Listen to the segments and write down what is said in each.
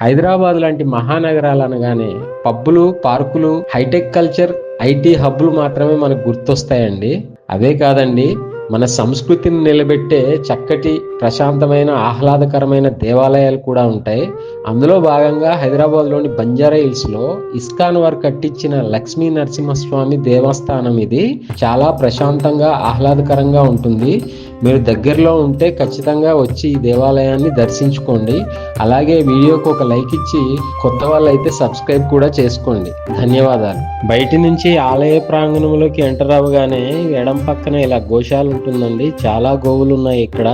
హైదరాబాద్ లాంటి మహానగరాలు అనగానే పబ్బులు పార్కులు హైటెక్ కల్చర్ ఐటీ హబ్బులు మాత్రమే మనకు గుర్తొస్తాయండి. అవే కాదండి మన సంస్కృతిని నిలబెట్టే చక్కటి ప్రశాంతమైన ఆహ్లాదకరమైన దేవాలయాలు కూడా ఉంటాయి. అందులో భాగంగా హైదరాబాద్లోని బంజారా హిల్స్లో ఇస్కాన్ వారు కట్టించిన లక్ష్మీ నరసింహస్వామి దేవస్థానం ఇది. చాలా ప్రశాంతంగా ఆహ్లాదకరంగా ఉంటుంది. మీరు దగ్గరలో ఉంటే ఖచ్చితంగా వచ్చి ఈ దేవాలయాన్ని దర్శించుకోండి. అలాగే వీడియోకు ఒక లైక్ ఇచ్చి కొత్త వాళ్ళు అయితే సబ్స్క్రైబ్ కూడా చేసుకోండి. ధన్యవాదాలు. బయటి నుంచి ఆలయ ప్రాంగణంలోకి ఎంటర్ అవ్వగానే ఎడం పక్కన ఇలా గోశాలు ఉంటుందండి. చాలా గోవులు ఉన్నాయి ఇక్కడ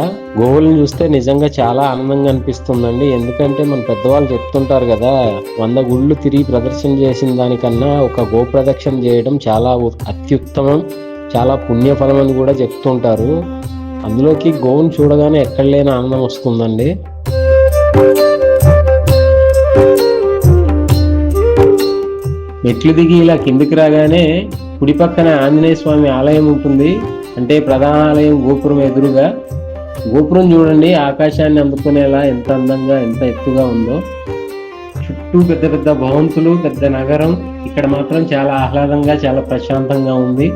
గోల్ని చూస్తే నిజంగా చాలా ఆనందంగా అనిపిస్తుందండి. ఎందుకంటే మన పెద్దవాళ్ళు చెప్తుంటారు కదా వంద గుళ్ళు తిరిగి ప్రదర్శన చేసిన దానికన్నా ఒక గో ప్రదక్షిణ చేయడం చాలా అత్యుత్తమం చాలా పుణ్యఫలం అని కూడా చెప్తుంటారు. అందులోకి గోవును చూడగానే ఎక్కడ లేని ఆనందం వస్తుందండి. మెట్లు దిగి ఇలా కిందికి రాగానే కుడి పక్కన ఆంజనేయ స్వామి ఆలయం ఉంటుంది. అంటే ప్రధాన ఆలయం గోపురం ఎదురుగా గోపురం చూడండి ఆకాశాన్ని అందుకునేలా ఎంత అందంగా ఎంత ఎత్తుగా ఉందో. చుట్టూ పెద్ద పెద్ద భవంతులు పెద్ద నగరం. ఇక్కడ మాత్రం చాలా ఆహ్లాదంగా చాలా ప్రశాంతంగా ఉంది.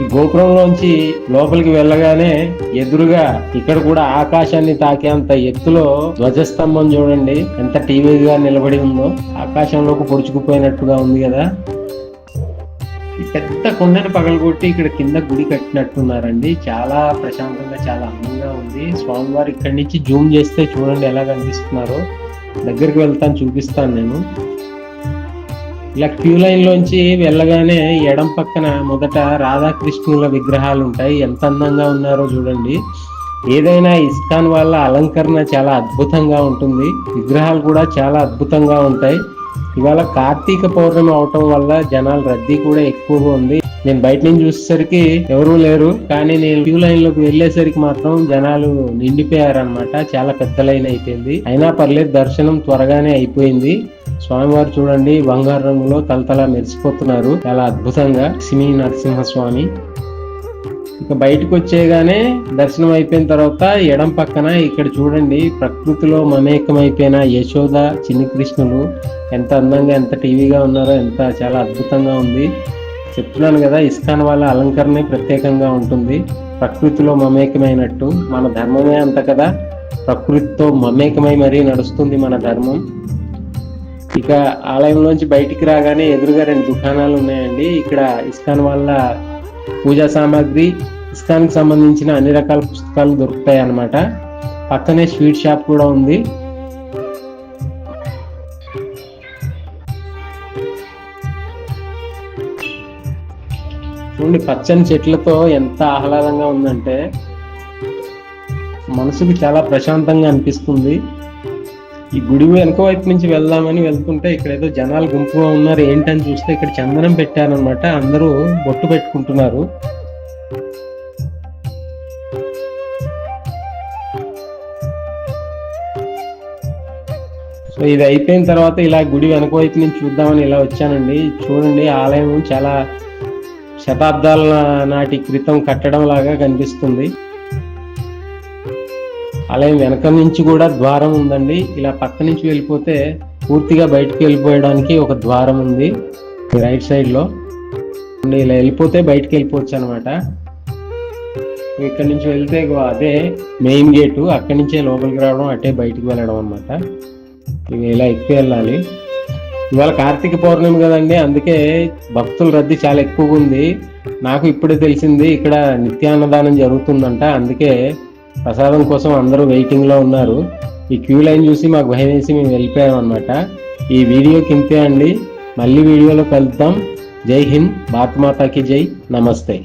ఈ గోపురంలోంచి లోపలికి వెళ్ళగానే ఎదురుగా ఇక్కడ కూడా ఆకాశాన్ని తాకేంత ఎత్తులో ధ్వజస్తంభం చూడండి ఎంత టీవీగా నిలబడి ఉందో. ఆకాశంలోకి పొడుచుకుపోయినట్టుగా ఉంది కదా. ఈ పెద్ద కొండని పగలగొట్టి ఇక్కడ కింద గుడి కట్టినట్టున్నారండి. చాలా ప్రశాంతంగా చాలా అందంగా ఉంది. స్వామివారు ఇక్కడి నుంచి జూమ్ చేస్తే చూడండి ఎలా కనిపిస్తున్నారో. దగ్గరికి వెళ్తాను చూపిస్తాను నేను. ఇలా క్యూ లైన్లోంచి వెళ్ళగానే ఎడం పక్కన మొదట రాధాకృష్ణుల విగ్రహాలు ఉంటాయి ఎంత అందంగా ఉన్నారో చూడండి. ఏదైనా ఇస్కాన్ వాళ్ళ అలంకరణ చాలా అద్భుతంగా ఉంటుంది. విగ్రహాలు కూడా చాలా అద్భుతంగా ఉంటాయి. ఇవాళ కార్తీక పౌర్ణమి అవటం వల్ల జనాల రద్దీ కూడా ఎక్కువగా ఉంది. నేను బయట నుంచి చూసేసరికి ఎవరూ లేరు. కానీ నేను క్యూ లైన్లోకి వెళ్ళేసరికి మాత్రం జనాలు నిండిపోయారనమాట చాలా పెద్ద లైన్ అయిపోయింది. అయినా పర్లేదు దర్శనం త్వరగానే అయిపోయింది. స్వామివారు చూడండి బంగారు రంగులో తలతల మెరిసిపోతున్నారు. చాలా అద్భుతంగా. సిమి నరసింహస్వామి. ఇక బయటకు వచ్చేగానే దర్శనం అయిపోయిన తర్వాత ఎడం పక్కన ఇక్కడ చూడండి ప్రకృతిలో మమేకమైపోయిన యశోద చిన్ని కృష్ణులు. ఎంత అందంగా ఎంత టీవీగా ఉన్నారో ఎంత చాలా అద్భుతంగా ఉంది. చెప్తున్నాను కదా ఇస్కాన్ వాళ్ళ అలంకరణే ప్రత్యేకంగా ఉంటుంది. ప్రకృతిలో మమేకమైనట్టు మన ధర్మమే అంత కదా. ప్రకృతితో మమేకమై మరీ నడుస్తుంది మన ధర్మం. ఇక ఆలయంలోంచి బయటికి రాగానే ఎదురుగా రెండు దుకాణాలు ఉన్నాయండి. ఇక్కడ ఇస్కాన్ వాళ్ళ పూజా సామాగ్రి ఇష్టానికి సంబంధించిన అన్ని రకాల పుస్తకాలు దొరుకుతాయి అన్నమాట. పక్కనే స్వీట్ షాప్ కూడా ఉంది. చూడండి పచ్చని చెట్లతో ఎంత ఆహ్లాదంగా ఉందంటే మనసుకు చాలా ప్రశాంతంగా అనిపిస్తుంది. ఈ గుడి వెనక వైపు నుంచి వెళ్దామని వెళ్తుంటే ఇక్కడ ఏదో జనాలు గుంపుగా ఉన్నారు ఏంటని చూస్తే ఇక్కడ చందనం పెట్టారనమాట అందరూ బొట్టు పెట్టుకుంటున్నారు. సో ఇది అయిపోయిన తర్వాత ఇలా గుడి వెనక వైపు నుంచి చూద్దామని ఇలా వచ్చానండి. చూడండి ఆలయం చాలా శతాబ్దాల నాటి క్రితం కట్టడం లాగా కనిపిస్తుంది. అలాగే వెనక నుంచి కూడా ద్వారం ఉందండి. ఇలా పక్క నుంచి వెళ్ళిపోతే పూర్తిగా బయటికి వెళ్ళిపోయడానికి ఒక ద్వారం ఉంది. రైట్ సైడ్లో. ఇలా వెళ్ళిపోతే బయటికి వెళ్ళిపోవచ్చు అనమాట ఇక్కడ నుంచి వెళ్తే అదే మెయిన్ గేటు. అక్కడి నుంచే లోపలికి రావడం అటే బయటికి వెళ్ళడం అనమాట ఇవి ఇలా ఎక్కువ వెళ్ళాలి. ఇవాళ కార్తీక పౌర్ణమి కదండి అందుకే భక్తుల రద్దీ చాలా ఎక్కువగా ఉంది. నాకు ఇప్పుడే తెలిసింది ఇక్కడ నిత్యాన్నదానం జరుగుతుందంట. అందుకే ప్రసాదం కోసం అందరూ వెయిటింగ్లో ఉన్నారు. ఈ క్యూ లైన్ చూసి మాకు భయం వేసి మేము వెళ్ళిపోయాం అనమాట ఈ వీడియో కింతే అండి. మళ్ళీ వీడియోలో కలుద్దాం. జై హింద్. భారత్ మాతాకి జై. నమస్తే.